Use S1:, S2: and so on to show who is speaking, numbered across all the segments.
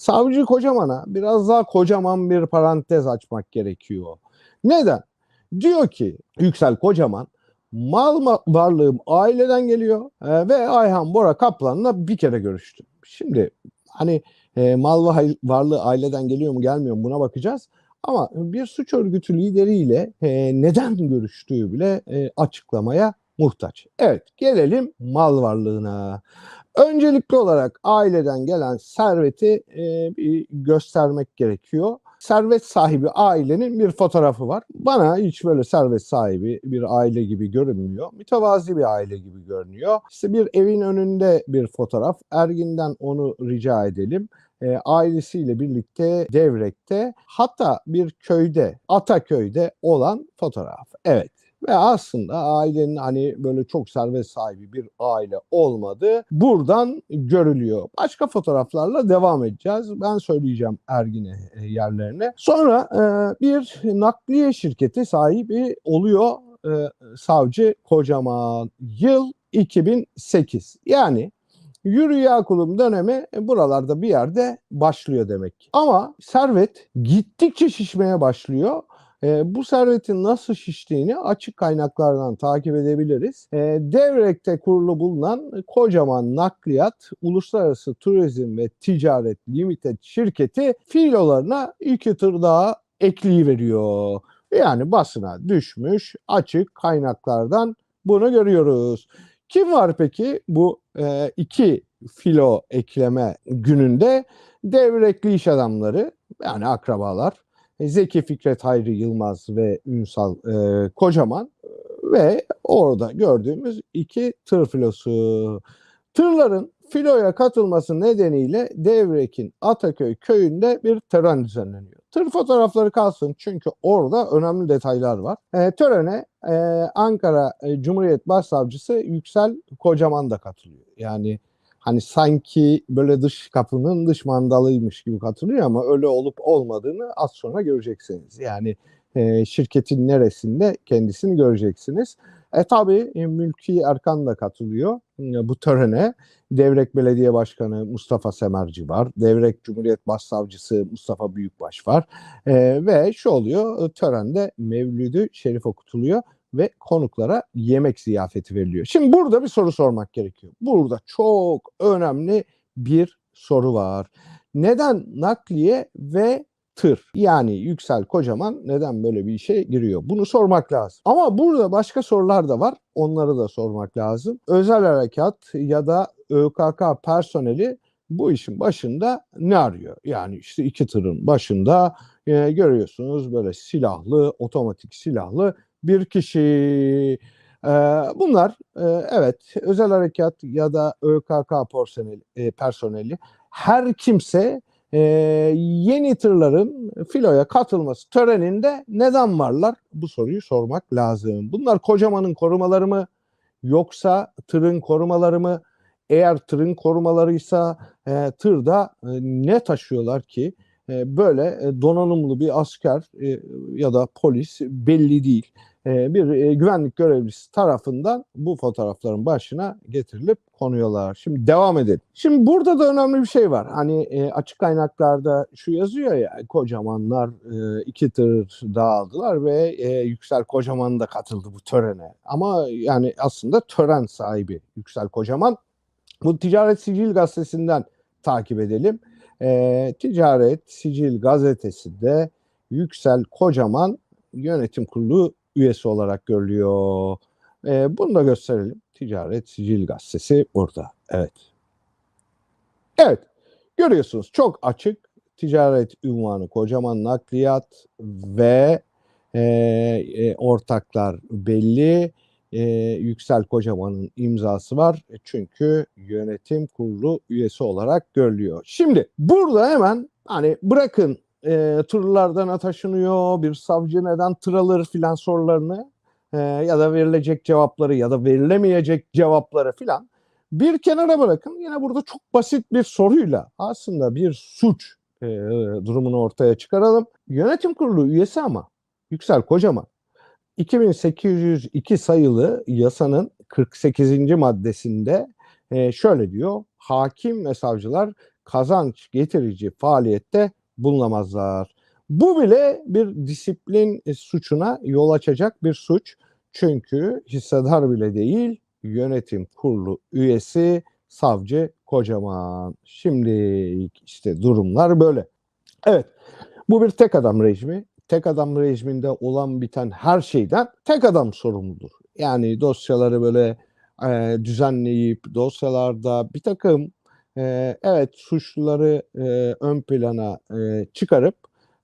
S1: Savcı Kocaman'a biraz daha kocaman bir parantez açmak gerekiyor. Neden? Diyor ki Yüksel Kocaman mal ma- varlığım aileden geliyor e, ve Ayhan Bora Kaplan'la bir kere görüştüm. Şimdi hani e, mal va- varlığı aileden geliyor mu gelmiyor mu buna bakacağız. Ama bir suç örgütü lideriyle e, neden görüştüğü bile e, açıklamaya muhtaç. Evet gelelim mal varlığına. Öncelikli olarak aileden gelen serveti e, göstermek gerekiyor. Servet sahibi ailenin bir fotoğrafı var. Bana hiç böyle servet sahibi bir aile gibi görünmüyor. Mütevazi bir aile gibi görünüyor. İşte bir evin önünde bir fotoğraf. Ergin'den onu rica edelim e, ailesiyle birlikte Devrek'te hatta bir köyde Ataköy'de olan fotoğraf. Evet. Ve aslında ailenin hani böyle çok servet sahibi bir aile olmadığı buradan görülüyor. Başka fotoğraflarla devam edeceğiz. Ben söyleyeceğim Ergin'e e, yerlerine. Sonra e, bir nakliye şirketi sahibi oluyor e, savcı kocaman. Yıl 2008. Yani Yürü ya kulum dönemi e, buralarda bir yerde başlıyor demek. Ama servet gittikçe şişmeye başlıyor. E, bu servetin nasıl şiştiğini açık kaynaklardan takip edebiliriz. E, Devrek'te kurulu bulunan kocaman nakliyat Uluslararası Turizm ve Ticaret Limited şirketi filolarına iki tır daha ekleyiveriyor. Yani basına düşmüş açık kaynaklardan bunu görüyoruz. Kim var peki bu e, iki filo ekleme gününde? Devrekli iş adamları yani akrabalar. E, Zeki Fikret Hayri Yılmaz ve Ünsal e, Kocaman ve orada gördüğümüz iki tır filosu. Tırların filoya katılması nedeniyle Devrek'in Ataköy köyünde bir tören düzenleniyor. Tır fotoğrafları kalsın çünkü orada önemli detaylar var. E, törene e, Ankara e, Cumhuriyet Başsavcısı Yüksel Kocaman da katılıyor. Yani hani sanki böyle dış kapının dış mandalıymış gibi katılıyor ama öyle olup olmadığını az sonra göreceksiniz. Yani e, şirketin neresinde kendisini göreceksiniz. E tabi e, Mülki Erkan da katılıyor e, bu törene. Devrek Belediye Başkanı Mustafa Semerci var. Devrek Cumhuriyet Başsavcısı Mustafa Büyükbaş var. E, ve şu oluyor e, törende Mevlüdü Şerif okutuluyor ve konuklara yemek ziyafeti veriliyor. Şimdi burada bir soru sormak gerekiyor. Burada çok önemli bir soru var. Neden nakliye ve tır yani Yüksel Kocaman neden böyle bir işe giriyor? Bunu sormak lazım. Ama burada başka sorular da var. Onları da sormak lazım. Özel harekat ya da ÖKK personeli bu işin başında ne arıyor? Yani işte iki tırın başında e, görüyorsunuz böyle silahlı, otomatik silahlı bir kişi. Bunlar evet özel harekat ya da ÖKK personeli, e, personeli her kimse yeni tırların filoya katılması töreninde neden varlar? Bu soruyu sormak lazım. Bunlar kocamanın korumaları mı yoksa tırın korumaları mı? Eğer tırın korumalarıysa tırda ne taşıyorlar ki? Böyle donanımlı bir asker ya da polis belli değil. E, bir e, güvenlik görevlisi tarafından bu fotoğrafların başına getirilip konuyorlar. Şimdi devam edelim. Şimdi burada da önemli bir şey var. Hani e, açık kaynaklarda şu yazıyor ya kocamanlar iki tır dağıldılar ve Yüksel Kocaman da katıldı bu törene. Ama yani aslında tören sahibi Yüksel Kocaman. Bu Ticaret Sicil Gazetesi'nden takip edelim. Ticaret Sicil Gazetesi'nde Yüksel Kocaman yönetim kurulu üyesi olarak görülüyor. E, bunu da gösterelim. Ticaret Sicil Gazetesi burada. Evet. Evet. Görüyorsunuz çok açık ticaret ünvanı kocaman nakliyat ve e, e, ortaklar belli. E, Yüksel Kocaman'ın imzası var. Çünkü yönetim kurulu üyesi olarak görülüyor. Şimdi burada hemen hani bırakın e, tırlardan taşınıyor, bir savcı neden tır alır filan sorularını e, ya da verilecek cevapları ya da verilemeyecek cevapları filan bir kenara bırakın. Yine burada çok basit bir soruyla aslında bir suç e, durumunu ortaya çıkaralım. Yönetim kurulu üyesi ama Yüksel Kocaman 2802 sayılı yasanın 48. maddesinde e, şöyle diyor. Hakim ve savcılar kazanç getirici faaliyette bulunamazlar. Bu bile bir disiplin e, suçuna yol açacak bir suç. Çünkü hissedar bile değil yönetim kurulu üyesi savcı kocaman. Şimdi işte durumlar böyle. Evet bu bir tek adam rejimi. Tek adam rejiminde olan biten her şeyden tek adam sorumludur. Yani dosyaları böyle e, düzenleyip dosyalarda bir takım evet suçluları e, ön plana e, çıkarıp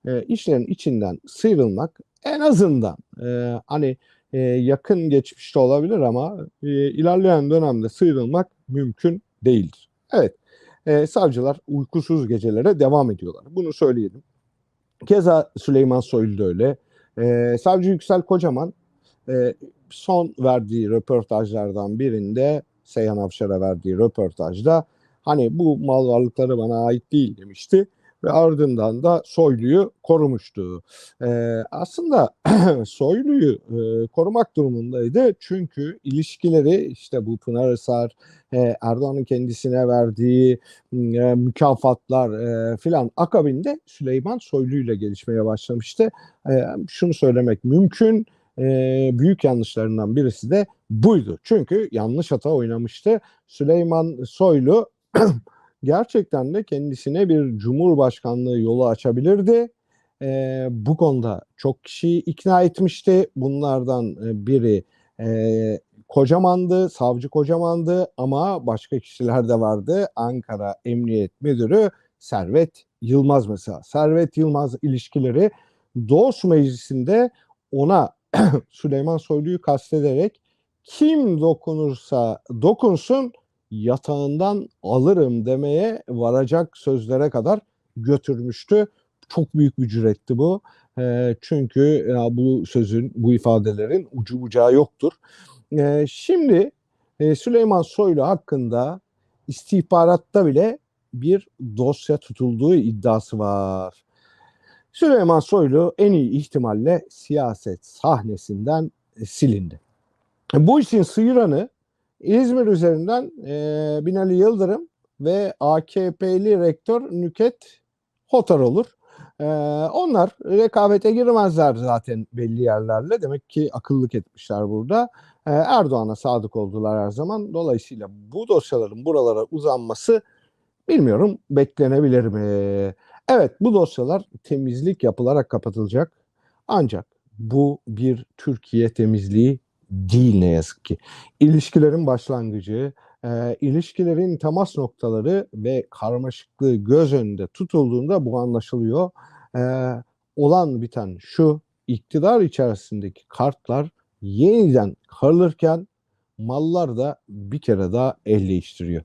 S1: e, işlerin içinden sıyrılmak en azından e, hani e, yakın geçmişte olabilir ama e, ilerleyen dönemde sıyrılmak mümkün değildir. Evet, e, savcılar uykusuz gecelere devam ediyorlar. Bunu söyleyelim. Keza Süleyman Soylu da öyle. E, Savcı Yüksel Kocaman e, son verdiği röportajlardan birinde Seyhan Avşar'a verdiği röportajda hani bu mal varlıkları bana ait değil demişti ve ardından da Soylu'yu korumuştu. Ee, aslında Soylu'yu e, korumak durumundaydı çünkü ilişkileri işte bu Pınar Isar, e, Erdoğan'ın kendisine verdiği e, mükafatlar e, filan akabinde Süleyman Soylu ile gelişmeye başlamıştı. E, şunu söylemek mümkün e, büyük yanlışlarından birisi de buydu. Çünkü yanlış hata oynamıştı. Süleyman Soylu gerçekten de kendisine bir cumhurbaşkanlığı yolu açabilirdi. E, bu konuda çok kişiyi ikna etmişti. Bunlardan e, biri e, Kocaman'dı, savcı Kocaman'dı ama başka kişiler de vardı. Ankara Emniyet Müdürü Servet Yılmaz mesela. Servet Yılmaz ilişkileri Doğuş Meclisi'nde ona Süleyman Soylu'yu kastederek kim dokunursa dokunsun yatağından alırım demeye varacak sözlere kadar götürmüştü. Çok büyük bir cüretti bu. E, çünkü ya bu sözün, bu ifadelerin ucu bucağı yoktur. E, şimdi e, Süleyman Soylu hakkında istihbaratta bile bir dosya tutulduğu iddiası var. Süleyman Soylu en iyi ihtimalle siyaset sahnesinden e, silindi. Bu işin sıyıranı İzmir üzerinden e, Binali Yıldırım ve AKP'li rektör Nüket Hotar olur. E, onlar rekabete girmezler zaten belli yerlerle. Demek ki akıllık etmişler burada. E, Erdoğan'a sadık oldular her zaman. Dolayısıyla bu dosyaların buralara uzanması bilmiyorum beklenebilir mi? Evet bu dosyalar temizlik yapılarak kapatılacak. Ancak bu bir Türkiye temizliği değil ne yazık ki. İlişkilerin başlangıcı, e, ilişkilerin temas noktaları ve karmaşıklığı göz önünde tutulduğunda bu anlaşılıyor. E, olan biten şu, iktidar içerisindeki kartlar yeniden karılırken mallar da bir kere daha el değiştiriyor.